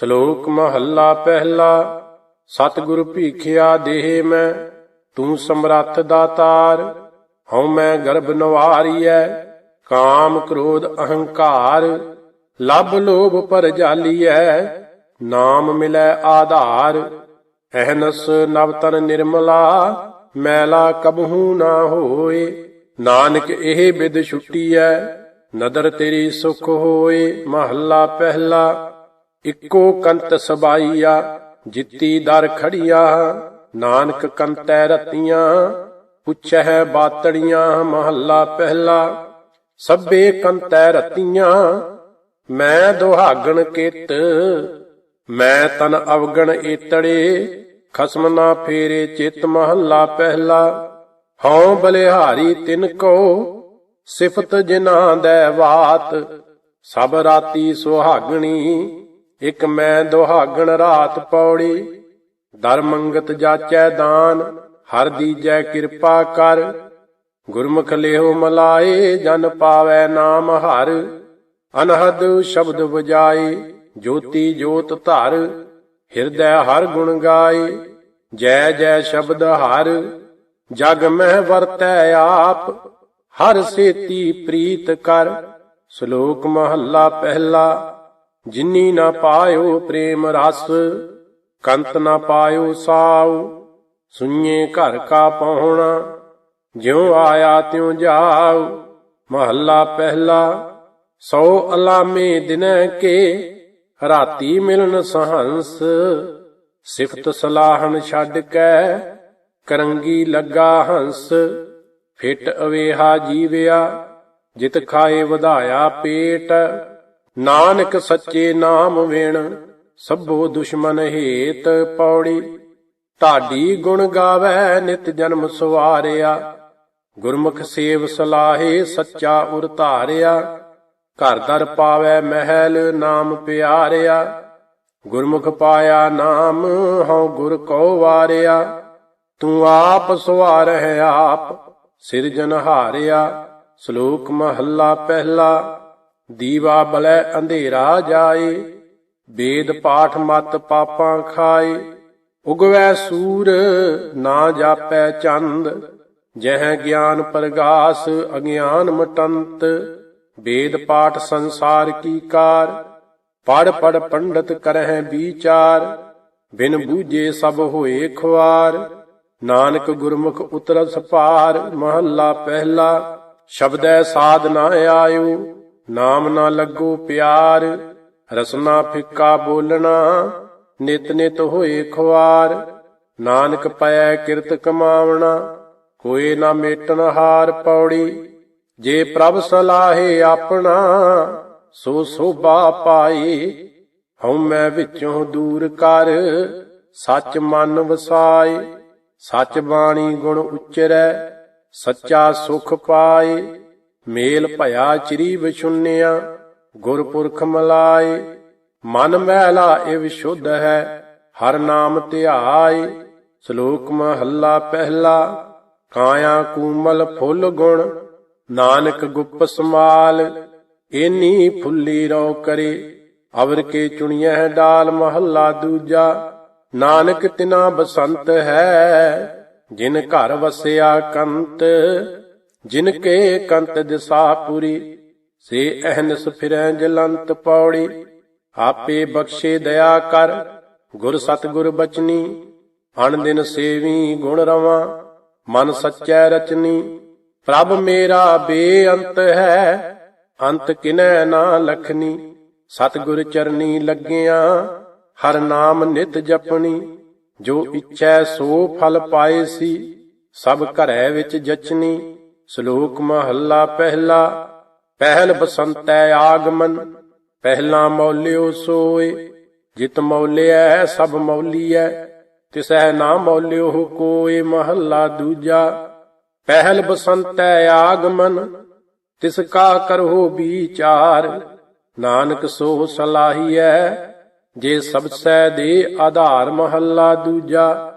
ਸ਼ਲੋਕ ਮਹੱਲਾ ਪਹਿਲਾ, ਸਤਿਗੁਰ ਭੀਖਿਆ ਦੇਹ ਮੈਂ, ਤੂੰ ਸਮਰੱਥ ਦਾਤਾਰ, ਹਉ ਮੈਂ ਗਰਭ ਨਵਾਰੀਐ, ਕਾਮ ਕ੍ਰੋਧ ਅਹੰਕਾਰ ਲਬ ਲੋਭ ਪਰ ਜਾਲੀਐ, ਨਾਮ ਮਿਲੈ ਆਧਾਰ, ਅਹਨਸ ਨਵਤਨ ਨਿਰਮਲਾ, ਮੈਲਾ ਕਬਹੂ ਨਾ ਹੋਏ, ਨਾਨਕ ਇਹ ਬਿਦ ਐ ਨਦਰ ਤੇਰੀ ਸੁਖ ਹੋਏ, ਮਹੱਲਾ ਪਹਿਲਾ। ਇੱਕੋ ਕੰਤ ਸਬਾਈਆ, ਜਿੱਤੀ ਦਰ ਖੜੀਆ ਨਾਨਕ ਕੰਤੈ ਰਤੀਆਂ ਪੁੱਛੈ ਬਾਤੜੀਆਂ, ਮਹੱਲਾ ਪਹਿਲਾ, ਸਭੇ ਕੰਤੈ ਰਤੀਆਂ, ਮੈਂ ਦੁਹਾਗਣ ਕਿਤ, ਮੈਂ ਤਨ ਅਵਗਣ ਏਤੜੇ, ਖਸਮ ਨਾ ਫੇਰੇ ਚਿਤ ਮਹੱਲਾ ਪਹਿਲਾ, ਹਉ ਬਲਿਹਾਰੀ ਤਿਨ ਕੋ, ਸਿਫਤ ਜਿਨਾ ਦੈ ਬਾਤ, ਸਭ ਰਾਤੀ ਸੁਹਾਗਣੀ ਇਕ ਮੈਂ ਦੁਹਾਗਣ ਰਾਤ ਪੌੜੀ, ਦਰ ਮੰਗਤ ਜਾਚੈ ਦਾਨ, ਹਰ ਦੀਜੈ ਕਿਰਪਾ ਕਰ। ਗੁਰਮੁਖ ਲਿਓ ਮਲਾਏ, ਜਨ ਪਾਵੈ ਨਾਮ ਹਰ। ਅਨਹਦ ਸ਼ਬਦ ਵਜਾਏ, ਜੋਤੀ ਜੋਤ ਧਰ। ਹਿਰਦੈ ਹਰ ਗੁਣ ਗਾਏ, ਜੈ ਜੈ ਸ਼ਬਦ ਹਰ। ਜਗ ਮਹਿ ਵਰਤੈ ਆਪ, ਹਰ ਸੇਤੀ ਪ੍ਰੀਤ ਕਰ। ਸ਼ਲੋਕ ਮਹੱਲਾ ਪਹਿਲਾ। ਜਿਨੀ ਨਾ ਪਾਇਓ ਪ੍ਰੇਮ ਰਸ, ਕੰਤ ਨਾ ਪਾਇਓ ਸਾਉ ਸੁਣੀਏ ਘਰ ਕਾ ਪਹੁਣਾ, ਜਿਉ ਆਇਆ ਤਿਉ ਜਾਉ, ਮਹੱਲਾ ਪਹਿਲਾ, ਸੋ ਅਲਾਮੇ ਦਿਨੈ ਕੇ, ਰਾਤੀ ਮਿਲਨ ਸਹੰਸ, ਸਿਫਤ ਸਲਾਹਨ ਛੱਡ ਕੇ, ਕਰੰਗੀ ਲੱਗਾ ਹੰਸ, ਫਿਟ ਅਵੇਹਾ ਜੀਵਿਆ, ਜਿਤ ਖਾਏ ਵਧਾਇਆ ਪੇਟ ਨਾਨਕ ਸੱਚੇ ਨਾਮ ਵੇਣ, ਸਭੋ ਦੁਸ਼ਮਨ ਹੇਤ ਪੌੜੀ। ਢਾਡੀ ਗੁਣ ਗਾਵੇ ਨਿਤ ਜਨਮ ਸਵਾਰਿਆ, ਗੁਰਮੁਖ ਸੇਵ ਸਲਾਹੇ ਸੱਚਾ ਉਰ ਧਾਰਿਆ। ਘਰ ਦਰ ਪਾਵੇ ਮਹਿਲ ਨਾਮ ਪਿਆਰਿਆ, ਗੁਰਮੁਖ ਪਾਇਆ ਨਾਮ ਹਉ ਗੁਰ ਕੋ ਵਾਰਿਆ। ਤੂੰ ਆਪ ਸਵਾਰਹਿ ਆਪ, ਸਿਰਜਨ ਹਾਰਿਆ, ਸ਼ਲੋਕ ਮਹੱਲਾ ਪਹਿਲਾ। ਦੀਵਾ ਬਲੈ ਅੰਧੇਰਾ ਜਾਏ, ਵੇਦ ਪਾਠ ਮਤ ਪਾਪਾਂ ਖਾਏ। ਉਗਵੈ ਸੂਰ, ਨਾ ਜਾਪੈ ਚੰਦ, ਜਹ ਗਿਆਨ ਪ੍ਰਗਾਸ, ਅਗਿਆਨ ਮਟੰਤ। ਵੇਦ ਪਾਠ ਸੰਸਾਰ ਕੀ ਕਾਰ, ਪੜ ਪੜ ਪੰਡਤ ਕਰਹਿ ਵਿਚਾਰ। ਬਿਨ ਬੂਝੇ ਸਭ ਹੋਏ ਖੁਆਰ, ਨਾਨਕ ਗੁਰਮੁਖ ਉਤਰਸ ਪਾਰ ਮਹੱਲਾ ਪਹਿਲਾ। ਸ਼ਬਦੈ ਸਾਧ ਨਾ ਆਇਓ ਨਾਮ ਨਾ ਲੱਗੋ ਪਿਆਰ, ਰਸਨਾ ਫਿੱਕਾ ਬੋਲਣਾ, ਨਿਤ ਨਿਤ ਹੋਏ ਖੁਆਰ, ਨਾਨਕ ਪਇਐ ਕਿਰਤ ਕਮਾਵਣਾ, ਕੋਈ ਨਾ ਮੇਟਨ ਹਾਰ ਪੌੜੀ, ਜੇ ਪ੍ਰਭ ਸਲਾਹੇ ਆਪਣਾ, ਸੋ ਸੋਭਾ ਪਾਈ, ਹਉ ਮੈਂ ਵਿੱਚੋਂ ਦੂਰ ਕਰ, ਸੱਚ ਮਨ ਵਸਾਏ, ਸੱਚ ਬਾਣੀ ਗੁਣ ਉਚਰੈ, ਸੱਚਾ ਸੁਖ ਪਾਏ। ਮੇਲ ਭਇਆ ਚਰੀ ਵਿਸ਼ੁੰਨਿਆ ਗੁਰਪੁਰਖ ਮਲਾਏ, ਮਨ ਮਹਿਲਾ ਇਹ ਸ਼ੁੱਧ ਹੈ, ਹਰ ਨਾਮ ਧਿਆਏ, ਸ਼ਲੋਕ ਮਹੱਲਾ ਪਹਿਲਾ, ਕਾਇਆ ਕੂਮਲ ਫੁੱਲ ਗੁਣ, ਨਾਨਕ ਗੁਪ ਸਮਾਲ, ਏਨੀ ਫੁੱਲੀ ਰੋ ਕਰੇ, ਅਵਰ ਕੇ ਚੁਣੀਐ ਡਾਲ ਮਹੱਲਾ ਦੂਜਾ, ਨਾਨਕ ਤਿਨਾ ਬਸੰਤ ਹੈ, ਜਿਨ ਘਰ ਵਸਿਆ ਕੰਤ ਜਿਨ ਕੇ ਕੰਤ ਦਿਸਾ ਪੁਰੀ, ਸੇ ਅਹਨਸ ਫਿਰੈ ਜਲੰਤ ਪੌੜੀ। ਆਪੇ ਬਖਸ਼ੇ ਦਇਆ ਕਰ, ਗੁਰ ਸਤਗੁਰ ਬਚਨੀ। ਅਣ ਦਿਨ ਸੇਵੀ ਗੁਣ ਰਵਾਂ, ਮਨ ਸੱਚੈ ਰਚਨੀ। ਪ੍ਰਭ ਮੇਰਾ ਬੇਅੰਤ ਹੈ, ਅੰਤ ਕਿਨੈ ਨਾ ਲਖਨੀ। ਸਤਗੁਰ ਚਰਨੀ ਲੱਗਿਆ, ਹਰ ਨਾਮ ਨਿਤ ਜਪਣੀ ਜੋ ਇੱਛੈ ਸੋ ਫਲ ਪਾਏ ਸੀ, ਸਭ ਘਰੈ ਵਿੱਚ ਜਚਨੀ। ਸ਼ਲੋਕ ਮਹੱਲਾ ਪਹਿਲਾ, ਪਹਿਲ ਬਸੰਤੈ ਆਗਮਨ, ਪਹਿਲਾ ਮੌਲਿਓ ਸੋਏ, ਜਿਤ ਮੌਲਿਐ ਸਭ ਮੌਲੀਐ ਤਿਸੈ ਨਾ ਮੌਲਿਓ ਕੋਏ ਮਹੱਲਾ ਦੂਜਾ, ਪਹਿਲ ਬਸੰਤੈ ਆਗਮਨ, ਤਿਸ ਕਾ ਕਰੋ ਵਿਚਾਰ ਨਾਨਕ ਸੋ ਸਲਾਹੀਐ, ਜੇ ਸਬਸੈ ਦੇ ਆਧਾਰ ਮਹੱਲਾ ਦੂਜਾ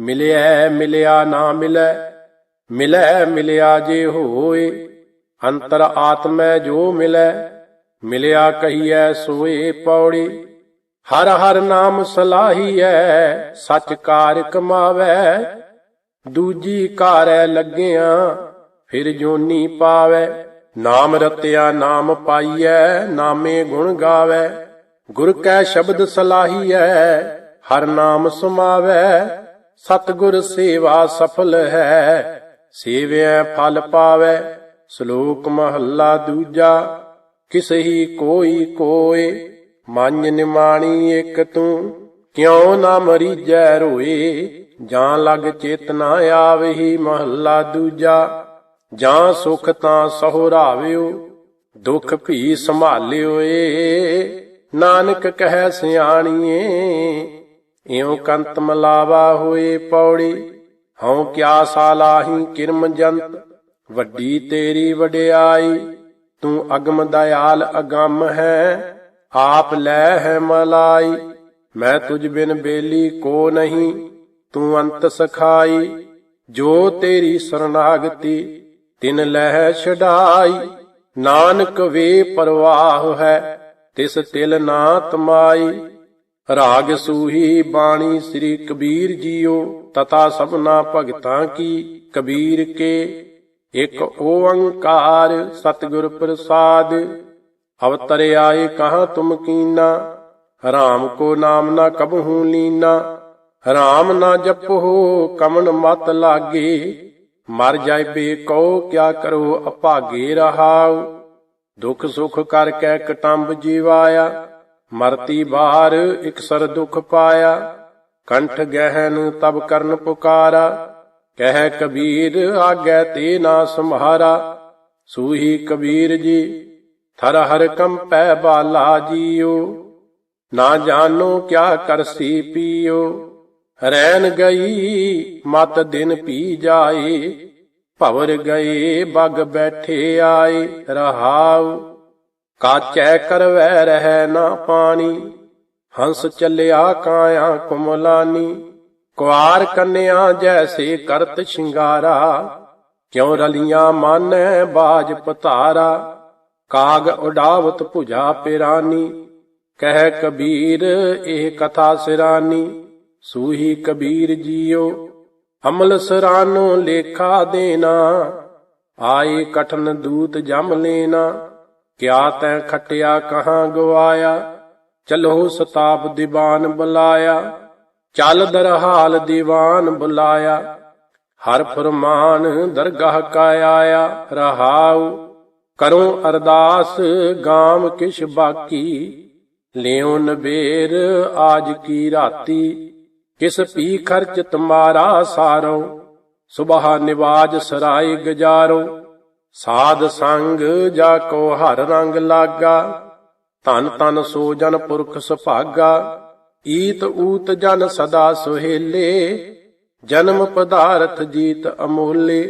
ਮਿਲਿਆ ਮਿਲਿਆ ਨਾ ਮਿਲੈ ਮਿਲੈ ਮਿਲਿਆ ਜੇ ਹੋਏ, ਅੰਤਰ ਆਤਮੈ ਜੋ ਮਿਲੈ, ਮਿਲਿਆ ਕਹੀਐ ਸੋਏ ਪੌੜੀ। ਹਰ ਹਰ ਨਾਮ ਸਲਾਹੀਐ, ਸਚ ਕਾਰ ਕਮਾਵੈ ਦੂਜੀ ਕਾਰੈ ਲੱਗਿਆ, ਫਿਰ ਜੋਨੀ ਪਾਵੈ। ਨਾਮ ਰਤਿਆ ਨਾਮ ਪਾਈਐ, ਨਾਮੇ ਗੁਣ ਗਾਵੈ। ਗੁਰ ਕੈ ਸ਼ਬਦ ਸਲਾਹੀਐ, ਹਰ ਨਾਮ ਸਮਾਵੈ। ਸਤਿਗੁਰ ਸੇਵਾ ਸਫਲ ਹੈ ਸੇਵਿਆ ਫਲ ਪਾਵੈ, ਸ਼ਲੋਕ ਮਹੱਲਾ ਦੂਜਾ ਕਿਸ ਹੀ ਕੋਈ ਕੋਏ, ਮੰਨ ਨਿਮਾਣੀ ਇੱਕ ਤੂੰ, ਕਿਉ ਨਾ ਮਰੀਜੈ ਰੋਏ, ਜਾਂ ਲਗ ਚੇਤਨਾ ਆਵਹੀ ਮਹੱਲਾ ਦੂਜਾ, ਜਾਂ ਸੁਖ ਤਾਂ ਸਹੁਰਾਵਿਓ ਦੁਖ ਭੀ ਸੰਭਾਲਿਓ ਏ ਨਾਨਕ ਕਹੈ ਸਿਆਣੀਏ, ਇਉ ਕੰਤ ਮਲਾਵਾ ਹੋਏ ਪੌੜੀ ਹਉ ਕਿਆ ਸਾਲਾਹੀ ਕਿਰਮ ਜੰਤ, ਵੱਡੀ ਤੇਰੀ ਵਡਿਆਈ, ਤੂੰ ਅਗਮ ਦਇਆਲ ਅਗੰਮ ਹੈ, ਆਪ ਲੈ ਹੈ ਮਲਾਈ, ਮੈਂ ਤੁਝ ਬਿਨ ਬੇਲੀ ਕੋ ਨਹੀਂ, ਤੂੰ ਅੰਤ ਸਖਾਈ, ਜੋ ਤੇਰੀ ਸਰਨਾਗਤੀ, ਤਿਨ ਲਹਿ ਛਡਾਈ, ਨਾਨਕ ਵੇ ਪਰਵਾਹ ਹੈ, ਤਿਸ ਤਿਲ ਨਾ ਤਮਾਈ ਰਾਗ ਸੂਹੀ ਬਾਣੀ ਸ੍ਰੀ ਕਬੀਰ ਜੀਓ ਤਤਾ ਸਭਨਾ ਭਗਤਾਂ ਕੀ, ਕਬੀਰ ਕੇ। ਇਕ ਓੰਕਾਰ ਸਤਿਗੁਰ ਪ੍ਰਸਾਦ, ਅਵਤਰ ਆਏ ਕਹਾ ਤੁਮ ਕੀਨਾ। ਰਾਮ ਕੋ ਨਾਮ ਨਾ ਕਬਹੂ ਲੀਨਾ। ਰਾਮ ਨਾ ਜਪੋ ਕਮਨ ਮਤ ਲਾਗੇ। ਮਰ ਜਾਇਬੇ ਕਉ ਕਿਆ ਕਰੋ ਅਭਾਗੇ ਰਹਾਉ। ਦੁਖ ਸੁਖ ਕਰ ਕੈ ਕਟੰਬ ਜੀਵਾਇਆ। ਮਰਤੀ ਬਾਰ ਇਕਸਰ ਦੁਖ ਪਾਇਆ, ਕੰਠ ਗਹਿਨ ਤਬ ਕਰਨ ਪੁਕਾਰਾ, ਕਹਿ ਕਬੀਰ ਆਗੈ ਤੇ ਨਾ ਸੰਭਾਰਾ ਸੂਹੀ ਕਬੀਰ ਜੀ, ਥਰ ਹਰ ਕੰਪੈ ਬਾਲਾ ਜੀਓ, ਨਾ ਜਾਣੋ ਕਿਆ ਕਰਸੀ ਪੀਓ ਰੈਨ ਗਈ ਮਤ ਦਿਨ ਪੀ ਜਾਏ, ਭਵਰ ਗਏ ਬਗ ਬੈਠੇ ਆਏ, ਰਹਾਉ ਕਾਚੈ ਕਰਵੈ ਰਹਿ ਨਾ ਪਾਣੀ, ਹੰਸ ਚੱਲਿਆ ਕਾਇਆ ਕੁਮਲਾਨੀ, ਕੁਆਰ ਕੰਨਿਆ ਜੈਸੇ ਕਰਤ ਸ਼ਿੰਗਾਰਾ, ਕਿਉ ਰਲੀਆਂ ਮਾਨੈ ਬਾਜ ਪਤਾਰਾ, ਕਾਗ ਉਡਾਵਤ ਭੁਜਾ ਪਿਰਾਨੀ, ਕਹਿ ਕਬੀਰ ਇਹ ਕਥਾ ਸਿਰਾਨੀ, ਸੂਹੀ ਕਬੀਰ ਜੀਓ ਅਮਲ ਸਰਾਨੋ ਲੇਖਾ ਦੇਣਾ, ਆਏ ਕਠਨ ਦੂਤ ਜਮ ਲੈਣਾ। ਕਿਆ ਤੈ ਖਟਿਆ ਕਹਾਂ ਗਵਾਇਆ? ਚਲੋ ਸਤਾਪ ਦੀਵਾਨ ਬੁਲਾਇਆ। ਚੱਲ ਦਰਹਾਲ ਦੀਵਾਨ ਬੁਲਾਇਆ। ਹਰ ਫਰਮਾਨ ਦਰਗਾਹ ਕਾ ਆਇਆ, ਰਹਾਉ। ਕਰੋ ਅਰਦਾਸ ਗਾਮ ਕਿਛ ਬਾਕੀ। ਲਿਓ ਨਬੇਰ ਆਜ ਕੀ ਰਾਤੀ। ਕਿਸ ਪੀ ਖਰਚ ਤੁਮਾਰਾ ਸਾਰੋ। ਸੁਬਹਾ ਨਿਵਾਜ ਸਰਾਏ ਗਜਾਰੋ। ਸਾਧ ਸੰਗ ਜਾ ਕੋ ਹਰ ਰੰਗ ਲਾਗਾ, ਧਨ ਤਨ ਸੋ ਜਨ ਪੁਰਖ ਸੁਭਾਗਾ, ਈਤ ਊਤ ਜਨ ਸਦਾ ਸੁਹੇਲੇ, ਜਨਮ ਪਦਾਰਥ ਜੀਤ ਅਮੋਲੇ,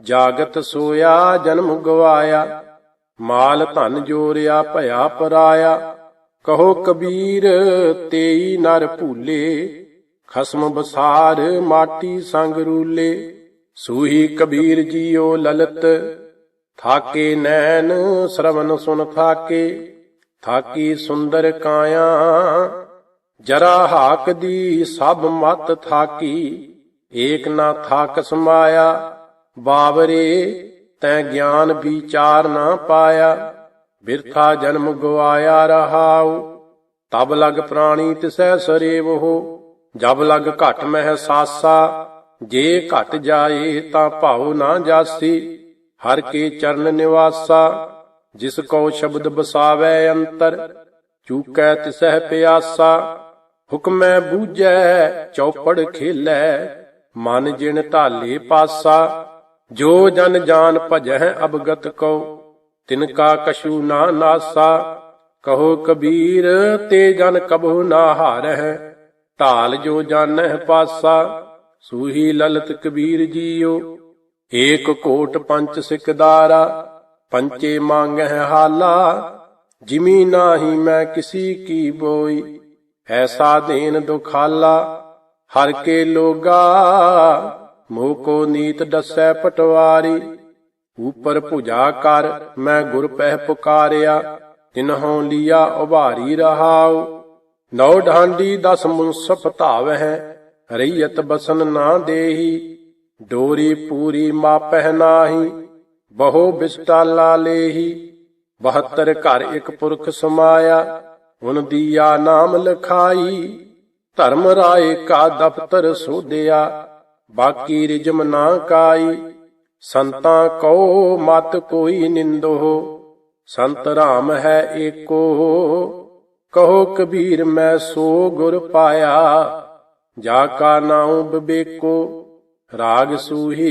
ਜਾਗਤ ਸੋਇਆ ਜਨਮ ਗਵਾਇਆ, ਮਾਲ ਧਨ ਜੋਰਿਆ ਭਇਆ ਪਰਾਇਆ, ਕਹੋ ਕਬੀਰ ਤੇਈ ਨਰ ਭੂਲੇ, ਖਸਮ ਬਸਾਰ ਮਾਟੀ ਸੰਗ ਰੂਲੇ। ਸੂਹੀ ਕਬੀਰ ਜੀਓ ਲਲਤ, ਥਾਕੇ ਨੈਣ ਸ਼ਰਵਨ ਸੁਨ ਥਾਕੇ, ਥਾਕੀ ਸੁੰਦਰ ਕਾਇਆ, ਜਰਾ ਹਾਕ ਦੀ ਸਭ ਮਤ ਥਾਕੀ, ਏਕ ਨਾ ਥਾਕ ਸਮਾਇਆ ਬਾਵਰੇ ਤੈ ਗਿਆਨ ਵਿਚਾਰ ਨਾ ਪਾਇਆ, ਬਿਰਥਾ ਜਨਮ ਗਵਾਇਆ ਰਹਾਉ, ਤਬ ਲਗ ਪ੍ਰਾਣੀ ਤਿਸੈ ਸਰੇਵੋ ਜਬ ਲਗ ਘਟ ਮਹਿ ਸਾਸਾ ਜੇ ਘਟ ਜਾਏ ਤਾਂ ਭਾਉ ਨਾ ਜਾਸੀ, ਹਰ ਕੇ ਚਰਨ ਨਿਵਾਸਾ, ਜਿਸ ਕੋ ਸ਼ਬਦ ਬਸਾਵੈ ਅੰਤਰ, ਚੂਕੈ ਤਿਸਹਿ ਪਿਆਸਾ, ਹੁਕਮੈ ਬੂਝੈ, ਚੌਪੜ ਖੇਲੈ, ਮਨ ਜਿਨ ਢਾਲੇ ਪਾਸਾ, ਜੋ ਜਨ ਜਾਨ ਭਜੈ ਅਬਗਤ ਕੋ ਤਿਨ ਕਾ ਕਛੂ ਨਾ ਨਾਸਾ, ਕਹੋ ਕਬੀਰ, ਤੇ ਜਨ ਕਬਹੁ ਨਾ ਹਾਰਹਿ, ਢਾਲ ਜੋ ਜਾਣਹਿ ਪਾਸਾ ਸੂਹੀ ਲਲਤ ਕਬੀਰ ਜੀਓ। ਏਕ ਕੋਟ ਪੰਚ ਸਿਕਦਾਰਾ ਪੰਚੇ ਮੰਗਹਿ ਹਾਲਾ। ਜਿਮੀ ਨਾਹੀ ਮੈਂ ਕਿਸੀ ਕੀ ਬੋਈ, ਐਸਾ ਦੇਨ ਦੁਖਾਲਾ। ਹਰ ਕੇ ਲੋਗਾ, ਮੋਹ ਕੋ ਨੀਤ ਦੱਸੈ ਪਟਵਾਰੀ। ਉਪਰ ਭੁਜਾ ਕਰ ਮੈਂ ਗੁਰ ਪਹਿ ਪੁਕਾਰਿਆ, ਤਿਨਹੋਂ ਲੀਆ ਉਭਾਰੀ ਰਹਾਉ। ਨੌ ਢਾਂਡੀ ਦਸ ਮੁਨਸਫ ਧਾਵਹਿ ਰਈਅਤ ਬਸਨ ਨਾ ਦੇਹੀ, ਡੋਰੀ ਪੂਰੀ ਮਾਪਹਿ ਨਾਹੀ, ਬਹੁ ਬਿਸਟਾਲਾ ਲੇਹੀ 72 ਘਰ ਇੱਕ ਪੁਰਖ ਸਮਾਇਆ ਹੁਨ ਦੀਆ ਨਾਮ ਲਖਾਈ, ਧਰਮ ਰਾਏ ਕਾ ਦਫਤਰ ਸੋਧਿਆ, ਬਾਕੀ ਰਿਜਮ ਨਾ ਕਾਈ, ਸੰਤਾਂ ਕੋ ਮਤ ਕੋਈ ਨਿੰਦੋ ਸੰਤ ਰਾਮ ਹੈ ਏਕੋ, ਕਹੋ ਕਬੀਰ ਮੈਂ ਸੋ ਗੁਰ ਪਾਇਆ। ਜਾ ਕਾ ਨਾਉ ਬਬੇਕੋ ਰਾਗ ਸੂਹੀ